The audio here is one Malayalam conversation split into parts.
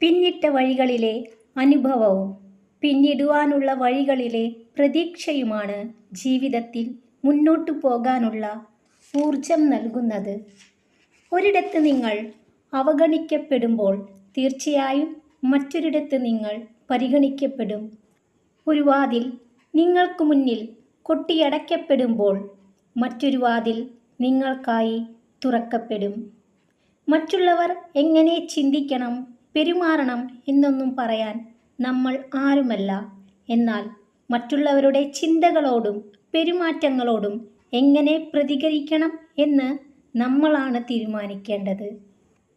പിന്നിട്ട വഴികളിലെ അനുഭവവും പിന്നിടുവാനുള്ള വഴികളിലെ പ്രതീക്ഷയുമാണ് ജീവിതത്തിൽ മുന്നോട്ടു പോകാനുള്ള ഊർജം നൽകുന്നത്. ഒരിടത്ത് നിങ്ങൾ അവഗണിക്കപ്പെടുമ്പോൾ തീർച്ചയായും മറ്റൊരിടത്ത് നിങ്ങൾ പരിഗണിക്കപ്പെടും. ഒരു വാതിൽ നിങ്ങൾക്ക് മുന്നിൽ കൊട്ടിയടയ്ക്കപ്പെടുമ്പോൾ മറ്റൊരു വാതിൽ നിങ്ങൾക്കായി തുറക്കപ്പെടും. മറ്റുള്ളവർ എങ്ങനെ ചിന്തിക്കണം? പെരുമാറണം എന്നൊന്നും പറയാൻ നമ്മൾ ആരുമല്ല. എന്നാൽ മറ്റുള്ളവരുടെ ചിന്തകളോടും പെരുമാറ്റങ്ങളോടും എങ്ങനെ പ്രതികരിക്കണം എന്ന് നമ്മളാണ് തീരുമാനിക്കേണ്ടത്.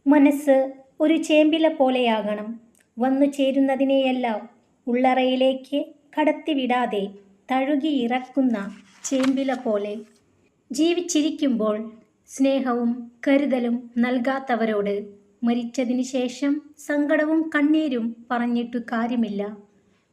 മനസ്സ് ഒരു ചേമ്പില പോലെയാകണം. വന്നു ചേരുന്നതിനെയെല്ലാം ഉള്ളറയിലേക്ക് കടത്തിവിടാതെ തഴുകിയിറക്കുന്ന ചേമ്പില പോലെ. ജീവിച്ചിരിക്കുമ്പോൾ സ്നേഹവും കരുതലും നൽകാത്തവരോട് മരിച്ചതിന് ശേഷം സങ്കടവും കണ്ണീരും പറഞ്ഞിട്ടു കാര്യമില്ല.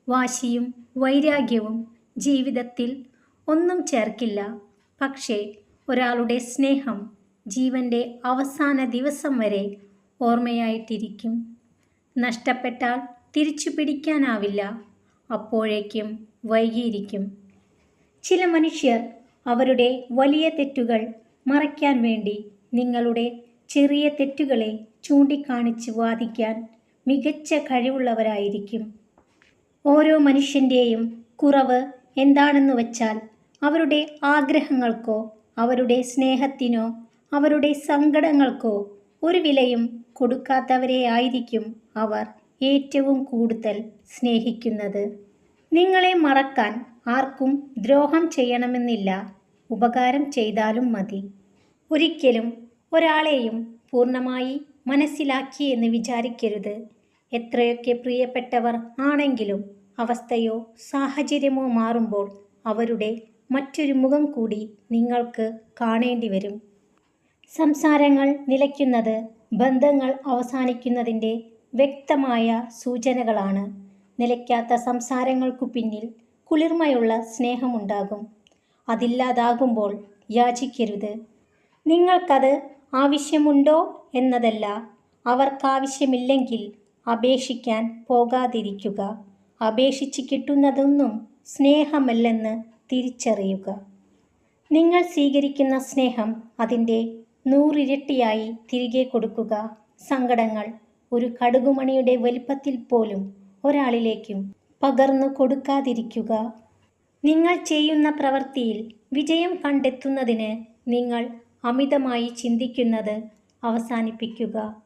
വാശിയും വൈരാഗ്യവും ജീവിതത്തിൽ ഒന്നും ചേർക്കില്ല. പക്ഷേ ഒരാളുടെ സ്നേഹം ജീവന്റെ അവസാന ദിവസം വരെ ഓർമ്മയായിട്ടിരിക്കും. നഷ്ടപ്പെട്ടാൽ തിരിച്ചു പിടിക്കാനാവില്ല. അപ്പോഴേക്കും വൈകിയിരിക്കും. ചില മനുഷ്യർ അവരുടെ വലിയ തെറ്റുകൾ മറയ്ക്കാൻ വേണ്ടി നിങ്ങളുടെ ചെറിയ തെറ്റുകളെ ചൂണ്ടിക്കാണിച്ച് വാദിക്കാൻ മികച്ച കഴിവുള്ളവരായിരിക്കും. ഓരോ മനുഷ്യന്റെയും കുറവ് എന്താണെന്ന് വച്ചാൽ അവരുടെ ആഗ്രഹങ്ങൾക്കോ അവരുടെ സ്നേഹത്തിനോ അവരുടെ സങ്കടങ്ങൾക്കോ ഒരു വിലയും കൊടുക്കാത്തവരെ ആയിരിക്കും അവർ ഏറ്റവും കൂടുതൽ സ്നേഹിക്കുന്നത്. നിങ്ങളെ മറക്കാൻ ആർക്കും ദ്രോഹം ചെയ്യണമെന്നില്ല. ഉപകാരം ചെയ്താലും മതി. ഒരിക്കലും ഒരാളെയും പൂർണമായി മനസ്സിലാക്കി എന്ന് വിചാരിക്കരുത്. എത്രയൊക്കെ പ്രിയപ്പെട്ടവർ ആണെങ്കിലും അവസ്ഥയോ സാഹചര്യമോ മാറുമ്പോൾ അവരുടെ മറ്റൊരു മുഖം കൂടി നിങ്ങൾക്ക് കാണേണ്ടി വരും. സംസാരങ്ങൾ നിലയ്ക്കുന്നത് ബന്ധങ്ങൾ അവസാനിക്കുന്നതിന്റെ വ്യക്തമായ സൂചനകളാണ്. നിലയ്ക്കാത്ത സംസാരങ്ങൾക്കു പിന്നിൽ കുളിർമയുള്ള സ്നേഹമുണ്ടാകും. അതില്ലാതാകുമ്പോൾ യാചിക്കരുത്. നിങ്ങൾക്കത് ആവശ്യമുണ്ടോ എന്നതല്ല. അവർക്കാവശ്യമില്ലെങ്കിൽ അപേക്ഷിക്കാൻ പോകാതിരിക്കുക. അപേക്ഷിച്ച് കിട്ടുന്നതൊന്നും സ്നേഹമല്ലെന്ന് തിരിച്ചറിയുക. നിങ്ങൾ സ്വീകരിക്കുന്ന സ്നേഹം അതിന്റെ നൂറിരട്ടിയായി തിരികെ കൊടുക്കുക. സങ്കടങ്ങൾ ഒരു കടുകുമണിയുടെ വലിപ്പത്തിൽ പോലും ഒരാളിലേക്കും പകർന്നു കൊടുക്കാതിരിക്കുക. നിങ്ങൾ ചെയ്യുന്ന പ്രവൃത്തിയിൽ വിജയം കണ്ടെത്തുന്നതിന് നിങ്ങൾ അമിതമായി ചിന്തിക്കുന്നത് അവസാനിപ്പിക്കുക.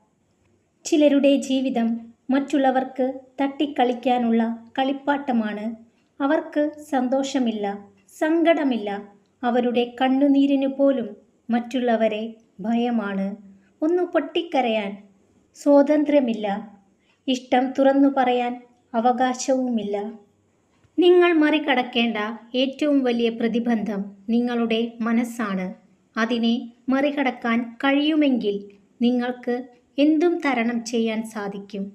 ചിലരുടെ ജീവിതം മറ്റുള്ളവർക്ക് തട്ടിക്കളിക്കാനുള്ള കളിപ്പാട്ടമാണ്. അവർക്ക് സന്തോഷമില്ല സങ്കടമില്ല. അവരുടെ കണ്ണുനീരിനു പോലും മറ്റുള്ളവരെ ഭയമാണ്. ഒന്ന് പൊട്ടിക്കരയാൻ സ്വാതന്ത്ര്യമില്ല. ഇഷ്ടം തുറന്നു പറയാൻ അവകാശവുമില്ല. നിങ്ങൾ മറികടക്കേണ്ട ഏറ്റവും വലിയ പ്രതിബന്ധം നിങ്ങളുടെ മനസ്സാണ്. അതിനെ മറികടക്കാൻ കഴിയുമെങ്കിൽ നിങ്ങൾക്ക് എന്തും തരണം ചെയ്യാൻ സാധിക്കും.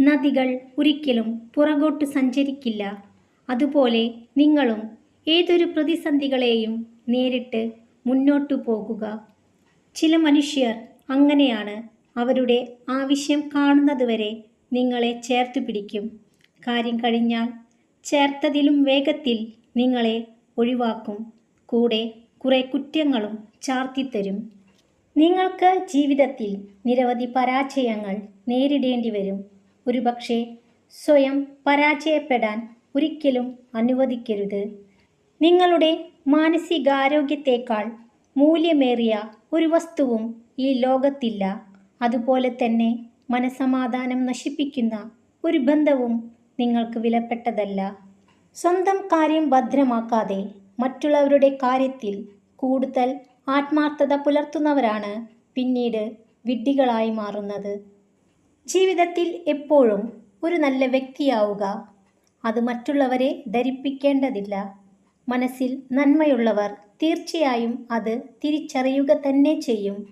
നദികൾ ഒരിക്കലും പുറകോട്ട് സഞ്ചരിക്കില്ല. അതുപോലെ നിങ്ങളും ഏതൊരു പ്രതിസന്ധികളെയും നേരിട്ട് മുന്നോട്ടു പോകുക. ചില മനുഷ്യർ അങ്ങനെയാണ് അവരുടെ ആവശ്യം കാണുന്നതുവരെ നിങ്ങളെ ചേർത്ത് പിടിക്കും. കാര്യം കഴിഞ്ഞാൽ ചേർത്തതിലും വേഗത്തിൽ നിങ്ങളെ ഒഴിവാക്കും. കൂടെ കുറെ കുറ്റങ്ങളും ചാർത്തിത്തരും. നിങ്ങൾക്ക് ജീവിതത്തിൽ നിരവധി പരാജയങ്ങൾ നേരിടേണ്ടി വരും. ഒരുപക്ഷെ സ്വയം പരാജയപ്പെടാൻ ഒരിക്കലും അനുവദിക്കരുത്. നിങ്ങളുടെ മാനസികാരോഗ്യത്തേക്കാൾ മൂല്യമേറിയ ഒരു വസ്തുവും ഈ ലോകത്തില്ല. അതുപോലെ തന്നെ മനസമാധാനം നശിപ്പിക്കുന്ന ഒരു ബന്ധവും നിങ്ങൾക്ക് വിലപ്പെട്ടതല്ല. സ്വന്തം കാര്യം ഭദ്രമാക്കാതെ മറ്റുള്ളവരുടെ കാര്യത്തിൽ കൂടുതൽ ആത്മാർത്ഥത പുലർത്തുന്നവരാണ് പിന്നീട് വിഡ്ഢികളായി മാറുന്നത്. ജീവിതത്തിൽ എപ്പോഴും ഒരു നല്ല വ്യക്തിയാവുക അത് മറ്റുള്ളവരെ ധരിപ്പിക്കേണ്ടതില്ല. മനസ്സിൽ നന്മയുള്ളവർ തീർച്ചയായും അത് തിരിച്ചറിയുക തന്നെ ചെയ്യും.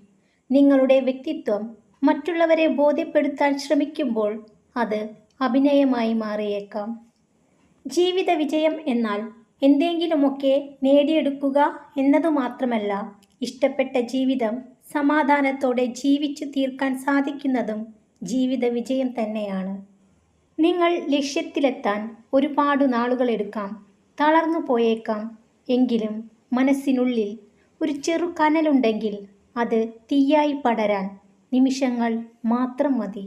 നിങ്ങളുടെ വ്യക്തിത്വം മറ്റുള്ളവരെ ബോധ്യപ്പെടുത്താൻ ശ്രമിക്കുമ്പോൾ അത് അഭിനയമായി മാറിയേക്കാം. ജീവിത വിജയം എന്നാൽ എന്തെങ്കിലുമൊക്കെ നേടിയെടുക്കുക എന്നതു മാത്രമല്ല ഇഷ്ടപ്പെട്ട ജീവിതം സമാധാനത്തോടെ ജീവിച്ചു തീർക്കാൻ സാധിക്കുന്നതും ജീവിത വിജയം തന്നെയാണ്. നിങ്ങൾ ലക്ഷ്യത്തിലെത്താൻ ഒരുപാട് നാളുകളെടുക്കാം തളർന്നു പോയേക്കാം. എങ്കിലും മനസ്സിനുള്ളിൽ ഒരു ചെറു കനലുണ്ടെങ്കിൽ അത് തീയായി പടരാൻ നിമിഷങ്ങൾ മാത്രം മതി.